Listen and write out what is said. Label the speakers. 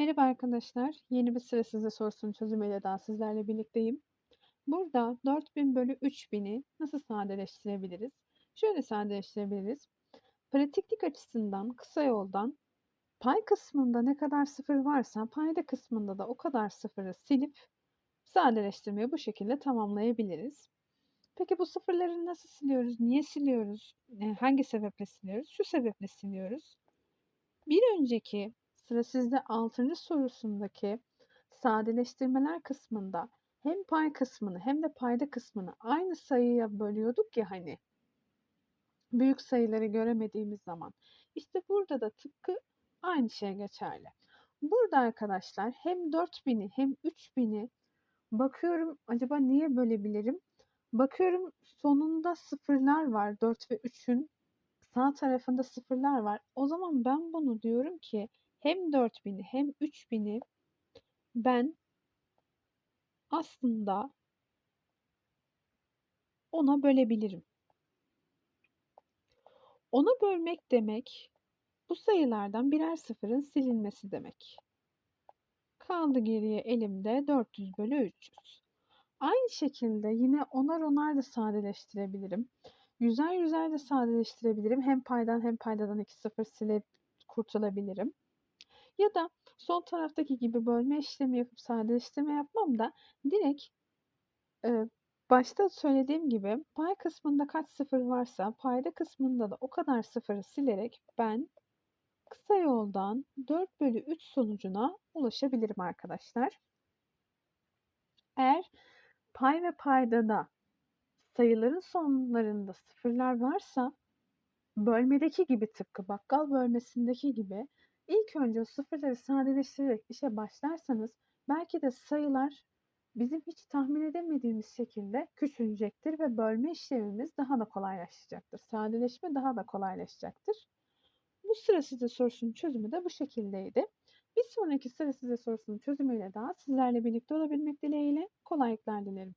Speaker 1: Merhaba arkadaşlar. Yeni bir sıra size sorusunun çözümüyle daha sizlerle birlikteyim. Burada 4000 bölü 3000'i nasıl sadeleştirebiliriz? Şöyle sadeleştirebiliriz. Pratiklik açısından kısa yoldan pay kısmında ne kadar sıfır varsa payda kısmında da o kadar sıfırı silip sadeleştirmeyi bu şekilde tamamlayabiliriz. Peki bu sıfırları nasıl siliyoruz? Niye siliyoruz? E, Hangi sebeple siliyoruz? Şu sebeple siliyoruz. Bir önceki sıra sizde 6. sorusundaki sadeleştirmeler kısmında hem pay kısmını hem de payda kısmını aynı sayıya bölüyorduk ya hani. Büyük sayıları göremediğimiz zaman. İşte burada da tıpkı aynı şey geçerli. Burada arkadaşlar hem 4000'i hem 3000'i bakıyorum acaba niye bölebilirim? Bakıyorum sonunda sıfırlar var 4 ve 3'ün sağ tarafında sıfırlar var. O zaman ben bunu diyorum ki hem 4000'i hem 3000'i ben aslında ona bölebilirim. Ona bölmek demek bu sayılardan birer sıfırın silinmesi demek. Kaldı geriye elimde 400 bölü 300. Aynı şekilde yine onar onar da sadeleştirebilirim. Yüzer yüzer de sadeleştirebilirim. Hem paydan hem paydadan iki sıfır silip kurtulabilirim. Ya da sol taraftaki gibi bölme işlemi yapıp sadeleştirme yapmam da direkt e, başta söylediğim gibi pay kısmında kaç sıfır varsa payda kısmında da o kadar sıfırı silerek ben kısa yoldan 4 bölü 3 sonucuna ulaşabilirim arkadaşlar. Eğer pay ve paydada sayıların sonlarında sıfırlar varsa bölmedeki gibi tıpkı bakkal bölmesindeki gibi ilk önce sıfırları sadeleştirerek işe başlarsanız belki de sayılar bizim hiç tahmin edemediğimiz şekilde küçülecektir ve bölme işlemimiz daha da kolaylaşacaktır. Sadeleşme daha da kolaylaşacaktır. Bu sıra size sorusunun çözümü de bu şekildeydi. Bir sonraki sıra size sorusunun çözümüyle daha sizlerle birlikte olabilmek dileğiyle kolaylıklar dilerim.